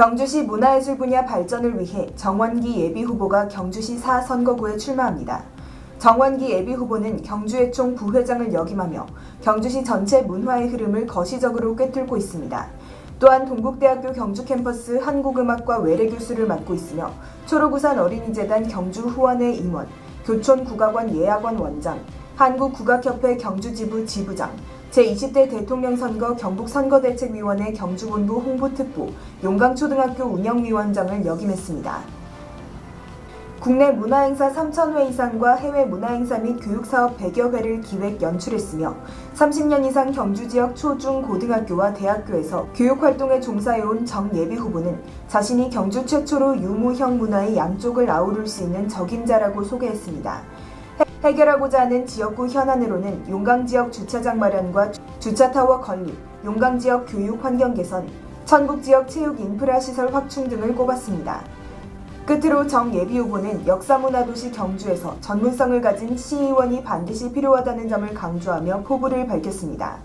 경주시 문화예술 분야 발전을 위해 정원기 예비 후보가 경주시 4 선거구에 출마합니다. 정원기 예비 후보는 경주예총 부회장을 역임하며 경주시 전체 문화의 흐름을 거시적으로 꿰뚫고 있습니다. 또한 동국대학교 경주 캠퍼스 한국음악과 외래 교수를 맡고 있으며 초록우산 어린이재단 경주 후원회 임원, 교촌국악원 예학원 원장, 한국국악협회 경주지부 지부장, 제20대 대통령 선거 경북선거대책위원회 경주본부 홍보특보, 용강초등학교 운영위원장을 역임했습니다. 국내 문화행사 3,000회 이상과 해외 문화행사 및 교육사업 100여 회를 기획 연출했으며 30년 이상 경주 지역 초중 고등학교와 대학교에서 교육활동에 종사해온 정 예비 후보는 자신이 경주 최초로 유무형 문화의 양쪽을 아우를 수 있는 적임자라고 소개했습니다. 해- 해결하고자 하는 지역구 현안으로는 용강 지역 주차장 마련과 주차타워 건립, 용강 지역 교육 환경 개선, 천북 지역 체육 인프라 시설 확충 등을 꼽았습니다. 끝으로 정 예비 후보는 역사문화도시 경주에서 전문성을 가진 시의원이 반드시 필요하다는 점을 강조하며 포부를 밝혔습니다.